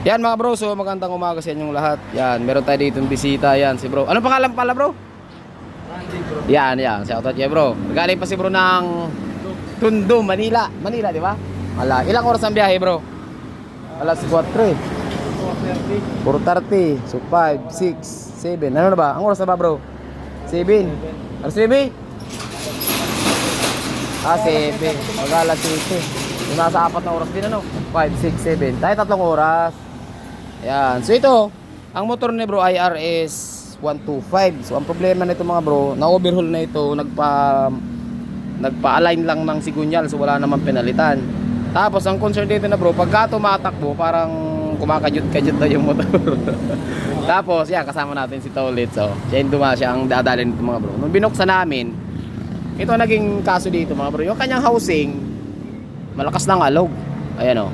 Yan mga bro, so magandang umaga sa inyong lahat. Yan, meron tayo dito bisita. Yan, si bro. Anong pangalan pala bro? Randy bro. Yan, yan. Shout out kay bro. Galing pa si bro ng Tondo, Manila. Manila, di ba? Wala. Ilang oras ang biyahe bro? Alas 4 eh. 430. 4.30. So 5, 6, 7. Ano na ba? Ang oras na ba bro? 7. Alas 7? Ah, 7. Mag-alas 7. Yung nasa apat na oras din ano? 5, 6, 7. Tayo tatlong oras. Yan. So ito, ang motor ni bro ay RS 125. So ang problema nito mga bro, na-overhaul na ito, nagpa nagpa-align lang ng sigunyal so wala naman pinalitan. Tapos ang concern dito na bro, pagka tumatakbo, parang kumakadyot-kadyot na yung motor. Tapos, yan, kasama natin si Tolit. So, siya yung duma, siya ang dadalhin nito mga bro. Nung binuksan namin, ito naging kaso dito mga bro. Yung kanyang housing, malakas ng alog. Ayan o.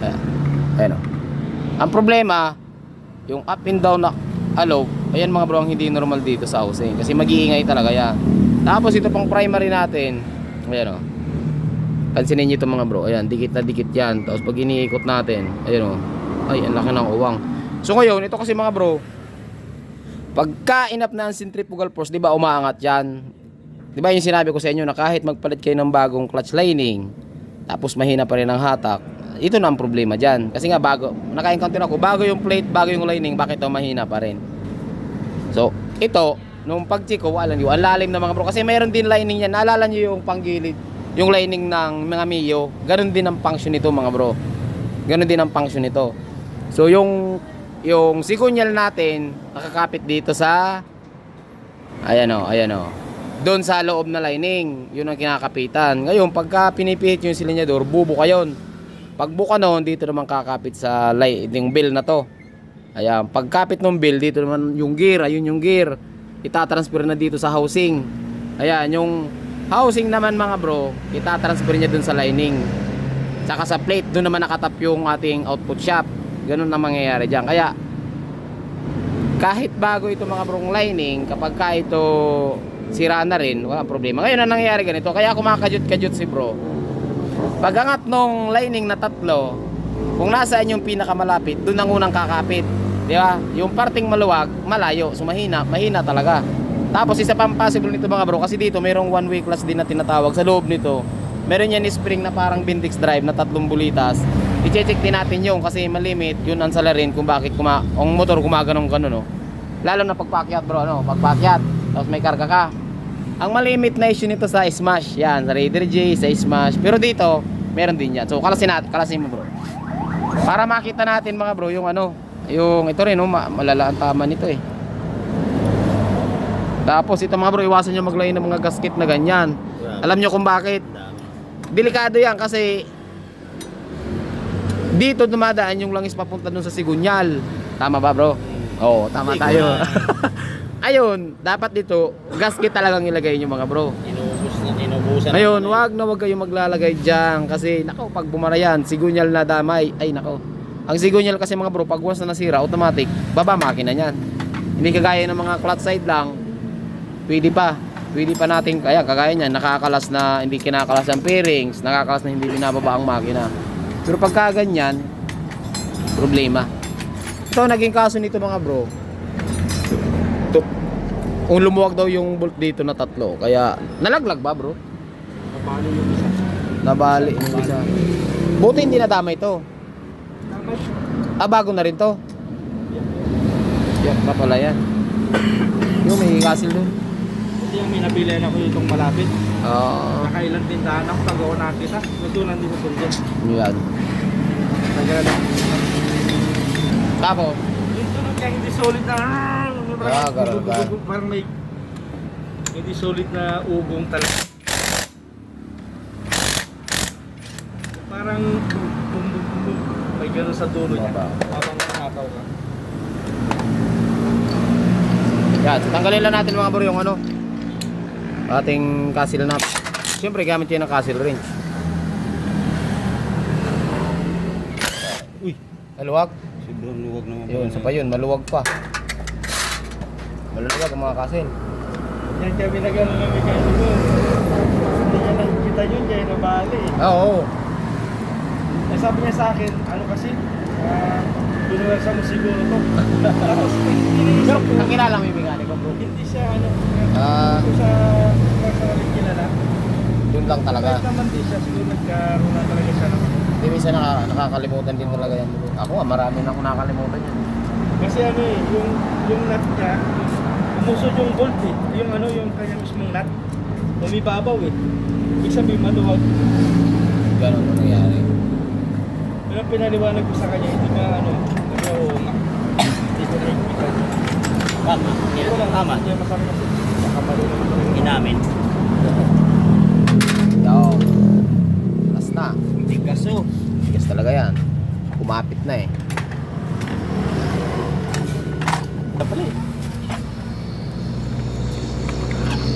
Ayan. Ayan o. Ang problema, yung up and down na alog, ayan mga bro ang hindi normal dito sa housing. Kasi mag-iingay talaga yan. Tapos ito pang primary natin, ayan o. Pansinin nyo ito mga bro. Ayan, dikit na dikit yan. Tapos pag iniikot natin, ayan o. Ay, ang laki ng uwang. So ngayon, ito kasi mga bro, pagka inap na ang centrifugal force, di ba umaangat yan? Di ba yung sinabi ko sa inyo na kahit magpalit kayo ng bagong clutch lining, tapos mahina pa rin ang hatak, ito na ang problema dyan. Kasi nga bago, naka-encounter ako, bago yung plate, bago yung lining, bakit ito mahina pa rin? So, ito, nung pag-check ko, alam nyo, ang lalim na mga bro. Kasi mayroon din lining yan. Naalala nyo yung panggilid, yung lining ng mga Mio. Ganon din ang function nito mga bro. Ganon din ang function nito. So, yung yung sigunyal natin, nakakapit dito sa ayan o, ayan o. Doon sa loob na lining, yun ang kinakapitan. Ngayon, pagka pinipihit yung silinyador, bubuka yun. Pag buka nun, dito naman kakapit sa light, yung bill na to. Ayan, pagkapit ng bill, dito naman yung gear, ayun yung gear. Itatransfer na dito sa housing. Ayan, yung housing naman mga bro, itatransfer niya dun sa lining. Tsaka sa plate, doon naman nakatap yung ating output shop. Ganun na mangyayari dyan. Kaya, kahit bago ito mga brong lining, kapag ka ito sira na rin, walang problema. Ngayon ang nangyayari ganito, kaya kumakajut-kajut si bro. Pag angat nung lining na tatlo, kung nasaan yung pinakamalapit, doon ang unang kakapit. Di ba? Yung parting maluwag, malayo. So mahina, talaga. Tapos isa pang possible nito mga bro, kasi dito mayroong one way class din na tinatawag sa loob nito. Meron yan spring na parang Bindix drive na tatlong bulitas. I-check din natin yung kasi malimit, yun ang salarin kung bakit kuma ang motor gumaganong gano'n no. Lalo na pagpakyat bro, no? Pagpakyat, tapos may karga ka. Ang malimit na issue nito sa Smash, yan, sa Raider J, sa Smash. Pero dito, meron din yan. So, kalasin natin, kalasin mo bro. Para makita natin mga bro, yung ano, yung ito rin, no, ma- malala ang tama nito eh. Tapos ito mga bro, iwasan nyo maglayin ng mga gasket na ganyan. Alam nyo kung bakit? Delikado yan kasi dito dumadaan yung langis papunta dun sa Sigunyal. Tama ba bro? Oo, tama tayo. Ayun, dapat dito, gasket talagang ilagay nyo mga bro. Inubos na, inubusan. Ngayon, wag na wag kayong maglalagay dyan kasi nako pag bumara yan, sigunyal na damay. Ay nako. Ang sigunyal kasi mga bro, pag once na nasira, automatic, baba makina niyan. Hindi kagaya ng mga clutch side lang, pwede pa. Pwede pa natin, kaya kagaya niyan, nakakalas na hindi kinakalas ang bearings, nakakalas na hindi binababa ang makina. Pero pagka ganyan, problema. Ito naging kaso nito mga bro. Kung lumuwag daw yung bolt dito na tatlo, kaya nalaglag ba bro? Paano yung isa? Nabali yung isa. Buti hindi nadama ito. Ah, bago na rin to. Yan pa pala yan. Yung may kasil dun. Hindi yung may nabili ako itong malapit. Oo. Nakailang tindahan ako, tago ko nakita. Natulan din sa tulad. yan. Tagala. Tapos, Yung tunog niya hindi solid na. Ah, ganun ba? Parang may hindi solid na ugong talaga. Parang bum bum bum bum bum. May gano'n sa dulo niya. Habang nakataw ka. yan. Tanggalin lang natin mga bro yung ano. Ating kasil na. Siyempre, gamit yan ng kasil wrench. Uy, Maluwag. sobrang luwag naman. Yun, sa pa yun, maluwag pa. Maluwag ang mga kasil. Yan kami na gano'n ng mekaniko. Hindi niya nakikita yun, kaya nabali. Ah, Oo. Eh sabi niya sa akin, ano kasi, Ah, Pinuwersa mo siguro to. Tapos, iniisip Pero ko, nakilala mo yung mekaniko bro? hindi siya ano, Ah, hindi sa personally kilala. yun lang talaga. Kahit naman di siya, siguro nagkaroon na talaga siya ng Hindi minsan naka, nakakalimutan din talaga yan. Ako nga, marami na ako nakakalimutan yan. Kasi ano eh, yung, yung nut niya, umusod yung bolt eh. Yung ano, yung kanya mismong nut. Umibabaw eh. Ibig sabihin maluwag. Ganon ang nangyari. Pero ang pinaliwanag ko sa kanya, hindi ba ano, hindi nga. Hindi ko nakikita. Tama. Ito lang, Tama. Hindi masama kasi. Baka marunong ko rin. Inamin. Yo. Last na. Tigas oh. Tigas talaga yan. Kumapit na eh. Ito pala eh.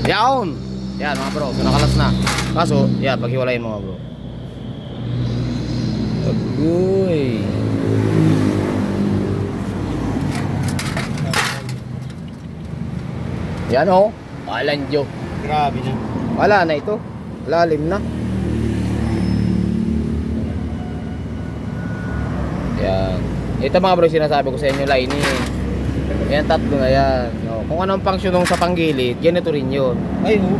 Yaon! Yan mga bro, so nakalas na. Kaso, yan, paghiwalayin mo mga bro. Agoy. Yan oh. Palanjo. Grabe na. Wala na ito. Lalim na. Yan. Ito mga bro, sinasabi ko sa inyo, lining. Yan, tatlo na yan. Kung anong function nung sa panggilid, ganito rin yun. Ay oh.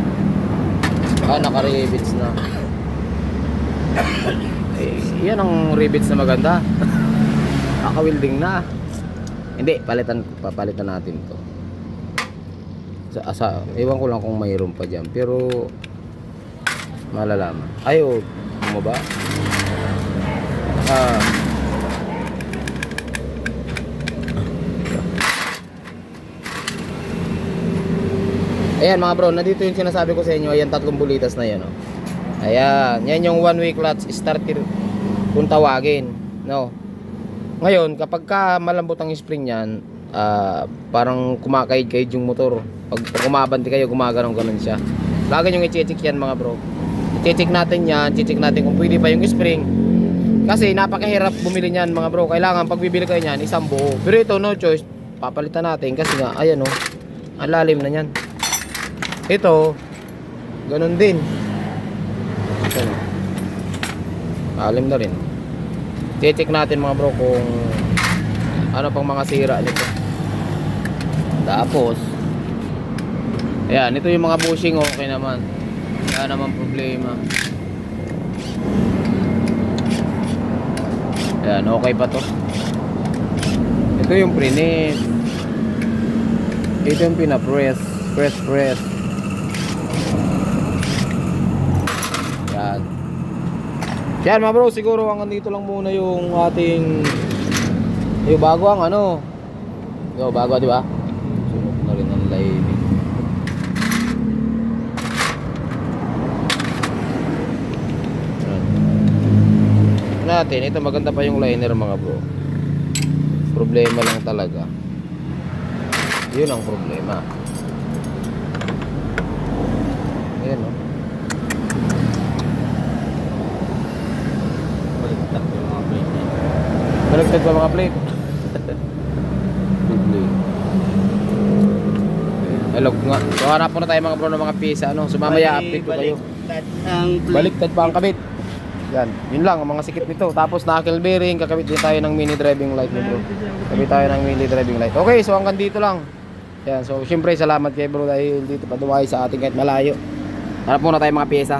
Ah, naka-rivets na. Eh, yan ang rivets na maganda. Naka-welding na. Hindi, palitan, papalitan natin to. Sa, asa, ewan ko lang kung mayroon pa dyan. Pero, malalaman. Ay, oh, mo ba? Ah, Ayan mga bro, nandito yung sinasabi ko sa inyo, ayan tatlong bulitas na yan, oh. Ayan, yan yung one way clutch starter kung tawagin, no. Ngayon, kapag ka malambot ang spring niyan, ah, parang kumakayid-kayid yung motor. Pag, pag kayo, gumagano'n ganon siya. Lagi yung i-check yan mga bro. I-check natin yan, i-check natin kung pwede pa yung spring. Kasi napakahirap bumili niyan mga bro. Kailangan pag bibili kayo niyan, isang buo. Pero ito, no choice. Papalitan natin kasi nga, ayan oh. Ang lalim na niyan. Ito, ganun din. Ito, no. Lalim na rin. Check natin mga bro kung ano pang mga sira nito. Tapos, ayan, ito yung mga bushing okay naman. Wala naman problema. Ayan, okay pa to. Ito yung prenet. Ito yung pinapress. Press, press. Yan. Yan mga bro, siguro hanggang dito lang muna yung ating yung bago ang ano. Yo, bago di ba? Sunod na rin ang live. Ano natin, ito maganda pa yung liner mga bro. Problema lang talaga. Yun ang problema. Ayan oh. Baliktad yung mga plate niya. Balagtad pa mga plate. Plate. Hello nga. So hanap muna tayo mga bro ng mga pisa ano. So mamaya Bali, update ko kayo. Baliktad ang plate. Baliktad pa ang kabit. Yan. Yun lang ang mga sikip nito. Tapos knuckle bearing, kakabit din tayo ng mini driving light bro. Kabit tayo ng mini driving light. Okay, so hanggang dito lang. Yan. So syempre salamat kay bro dahil dito pa dumayo sa ating kahit malayo. Hanap muna tayo mga pyesa.